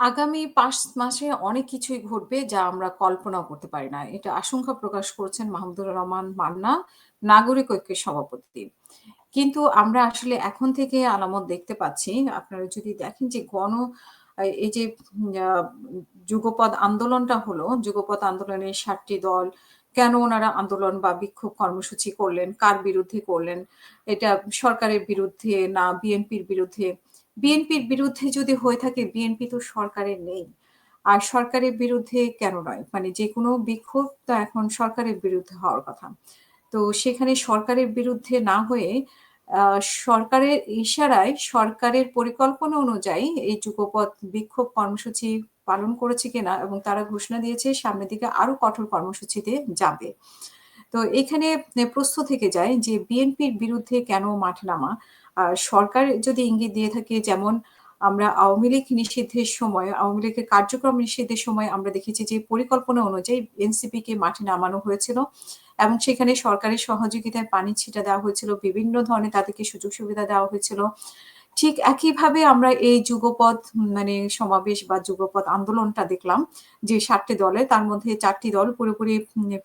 আগামী পাঁচ মাসে অনেক কিছুই ঘটবে যা আমরা কল্পনাও করতে পারি না। এটা আশঙ্কা প্রকাশ করছেন মাহমুদুর রহমান মান্না, নাগরিক ঐক্যের সভাপতি। কিন্তু আমরা আসলে এখন থেকে আলামত দেখতে পাচ্ছি। আপনারা যদি দেখেন যে গণ এই যে যুগপদ আন্দোলনটা হলো, যুগপদ আন্দোলনের ৭ টি দল কেন ওনারা আন্দোলন বা বিক্ষোভ কর্মসূচি করলেন, কার বিরুদ্ধে করলেন? এটা সরকারের বিরুদ্ধে না বিএনপির বিরুদ্ধে? বিএনপির বিরুদ্ধে যদি হয়ে থাকে বিএনপি তো সরকারে নেই। আর সরকারের বিরুদ্ধে কেন নয়? মানে যেকোনো বিক্ষোভ তো এখন সরকারের বিরুদ্ধে হওয়ার কথা। তো সেখানে সরকারের বিরুদ্ধে না হয়ে সরকারের ইশারায় সরকারের পরিকল্পনা অনুযায়ী এই যুগপথ বিক্ষোভ কর্মসূচি পালন করেছে কিনা এবং তারা ঘোষণা দিয়েছে সামনের দিকে আরও কঠোর কর্মসূচিতে যাবে। তো এখানে প্রশ্ন থেকে যায় যে বিএনপির বিরুদ্ধে কেন মাঠে নামা? সরকার যদি ইঙ্গিত দিয়ে থাকে যেমন আমরা আওয়ামী লীগ নিষিদ্ধের সময়, আওয়ামী লীগের কার্যক্রম নিষিদ্ধের সময় আমরা দেখেছি যে পরিকল্পনা অনুযায়ী এনসিপিকে মাঠে নামানো হয়েছিল এবং সেখানে সরকারের সহযোগিতায় পানি ছিটা দেওয়া হয়েছিল। বিভিন্ন ধরনের তাদেরকে সুযোগ সুবিধা দেওয়া হয়েছিল। ঠিক একইভাবে আমরা এই যুগপৎ মানে সমাবেশ বা যুগপৎ আন্দোলনটা দেখলাম যে সাতটি দলে তার মধ্যে চারটি দল পুরোপুরি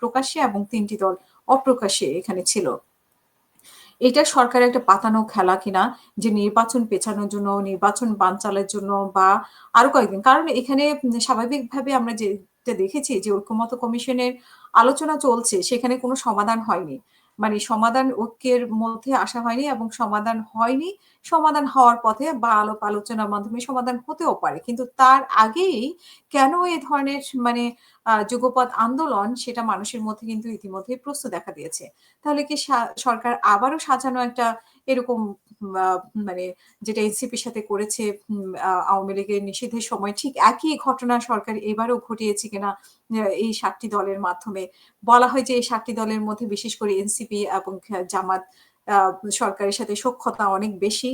প্রকাশ্যে এবং তিনটি দল অপ্রকাশ্যে এখানে ছিল। এটা সরকারের একটা পাতানো খেলা কিনা যে নির্বাচন পেছানোর জন্য, নির্বাচন বানচালের জন্য বা আরও কয়েকদিন। কারণ এখানে স্বাভাবিকভাবে আমরা যেটা দেখেছি যে ঐক্যমত্য কমিশনের আলোচনা চলছে সেখানে কোনো সমাধান হয়নি। মানে সমাধান ঐক্যের মধ্যে আসা হয়নি এবং সমাধান হয়নি। সমাধান হওয়ার পথে বা আলোপ আলোচনার মাধ্যমে সমাধান হতেও পারে। কিন্তু তার আগেই কেন এ ধরনের মানে যুগপথ আন্দোলন সেটা মানুষের মধ্যে কিন্তু ইতিমধ্যে প্রশ্ন দেখা দিয়েছে। তাহলে কি সরকার আবারও সাজানো একটা এরকম মানে যেটা এনসিপির সাথে করেছে আওয়ামী লীগের নিষেধের সময় ঠিক একই ঘটনা সরকার এবারও ঘটিয়েছে কিনা এই সাতটি দলের মাধ্যমে। বলা হয় যে এই সাতটি দলের মধ্যে বিশেষ করে এনসিপি এবং জামাত সরকারের সাথে সখ্যতা অনেক বেশি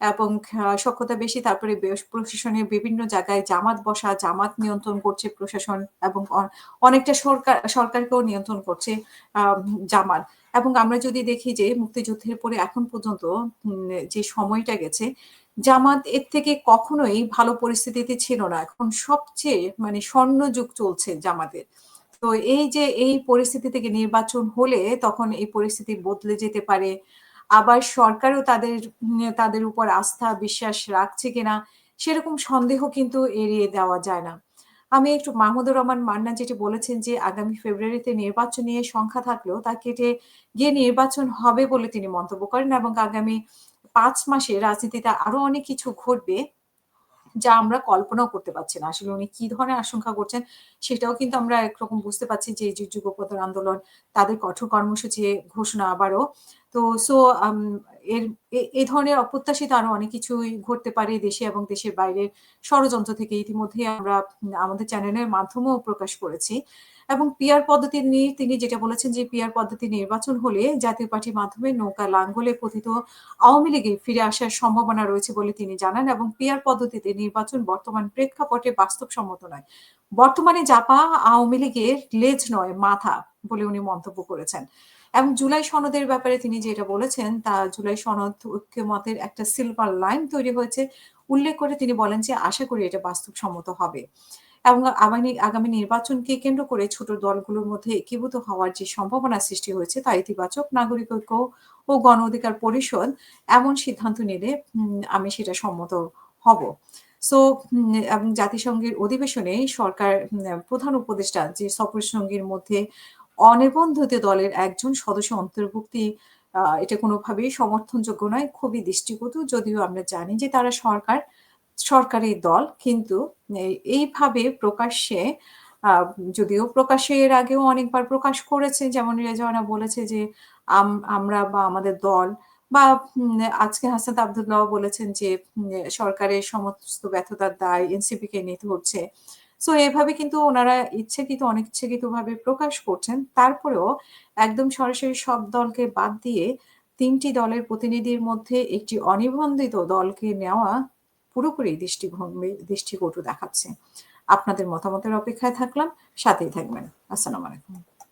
এবং সখ্যতা বেশি তারপরে প্রশাসনের বিভিন্ন জায়গায় জামাত বসা, জামাত নিয়ন্ত্রণ করছে প্রশাসন এবং অনেকটা সরকার সরকারকেও নিয়ন্ত্রণ করছে জামাত। এবং আমরা যদি দেখি যে মুক্তিযুদ্ধের পরে এখন পর্যন্ত যে সময়টা গেছে, জামাত এর থেকে কখনোই ভালো পরিস্থিতিতে ছিল না। এখন সবচেয়ে মানে স্বর্ণযুগ চলছে জামাতের। তো এই যে এই পরিস্থিতি থেকে নির্বাচন হলে তখন এই পরিস্থিতি বদলে যেতে পারে। আবার সরকারও তাদের তাদের উপর আস্থা, বিশ্বাস রাখছে কিনা সেরকম সন্দেহ কিন্তু এড়িয়ে দেওয়া যায় না। আমি একটু মাহমুদুর রহমান মান্না যেটি বলেছেন যে আগামী ফেব্রুয়ারিতে নির্বাচন নিয়ে সংখ্যা থাকলেও তা কেটে গিয়ে নির্বাচন হবে বলে তিনি মন্তব্য করেন এবং আগামী পাঁচ মাসে রাজনীতিতে আরও অনেক কিছু ঘটবে যা আমরা কল্পনাও করতে পারছি না। আসলে উনি কি ধরনের আশঙ্কা করছেন সেটাও কিন্তু আমরা একরকম বুঝতে পারছি যে এই যে যুগপৎ আন্দোলন, তাদের কঠোর কর্মসূচি ঘোষণা আবারও। তো সো এর, এ এ ধরনের অপ্রত্যাশিত আরও অনেক কিছুই ঘটতে পারে দেশে এবং দেশের বাইরের ষড়যন্ত্র থেকে ইতিমধ্যে আমরা আমাদের চ্যানেলের মাধ্যমেও প্রকাশ করেছি। এবং পিয়ার পদ্ধতি নিয়ে তিনি যেটা বলেছেন যে পিয়ার পদ্ধতি নির্বাচন হলে জাতীয় পার্টির মাধ্যমে নৌকা লাঙ্গলে পতিত আওয়ামী লীগে ফিরে আসার সম্ভাবনা রয়েছে বলে তিনি জানান এবং পিয়ার পদ্ধতিতে নির্বাচন বর্তমান প্রেক্ষাপটে বাস্তবসম্মত নয়। বর্তমানে জাপা আওয়ামী লীগের লেজ নয়, মাথা বলে উনি মন্তব্য করেছেন। এবং জুলাই সনদের ব্যাপারে তিনি যেটা বলেছেন, তা জুলাই সনদ ঐক্যমতের একটা সিলভার লাইন তৈরি হয়েছে। উল্লেখ করে তিনি বলেন যে আশা করি এটা বাস্তবসম্মত হবে। এবং আগামী আগামী নির্বাচনকে কেন্দ্র করে ছোট দলগুলোর মধ্যে একীভূত হওয়ার যে সম্ভাবনা সৃষ্টি হয়েছে তা ইতিবাচক। নাগরিক ঐক্য ও গণ অধিকার পরিষদ এমন সিদ্ধান্ত নিলে আমি সেটা সম্মত হব। সো এবং জাতিসংঘের অধিবেশনে সরকার প্রধান উপদেষ্টা যে সফর সঙ্গীর মধ্যে অনিবন্ধিত দলের একজন সদস্য অন্তর্ভুক্তি এটা কোনোভাবেই সমর্থনযোগ্য নয়। খুবই দৃষ্টিকটু। যদিও আমরা জানি যে তারা সরকার, সরকারি দল, কিন্তু এইভাবে প্রকাশ্যে যদিও প্রকাশ্যে এর আগেও অনেকবার প্রকাশ করেছে, যেমন রেজওয়ানা বলেছে যে, আম, আমরা বা আমাদের দল, বা আজকে হাসনাত আবদুল্লাহ বলেছেন যে সরকারের সমস্ত ব্যর্থতার দায় এনসিপিকে নিতে হচ্ছে। সো, এভাবে কিন্তু উনারা ইচ্ছাকৃত, অনিচ্ছাকৃতভাবে প্রকাশ করছেন। তারপরেও একদম সরাসরি সব দলকে বাদ দিয়ে তিনটি দলের প্রতিনিধির মধ্যে একটি অনিবন্ধিত দলকে নেওয়া পুরোপুরি দৃষ্টিভঙ্গি দৃষ্টিকটু দেখাচ্ছে। আপনাদের মতামতের অপেক্ষায় থাকলাম। সাথেই থাকবেন। আসসালামু আলাইকুম।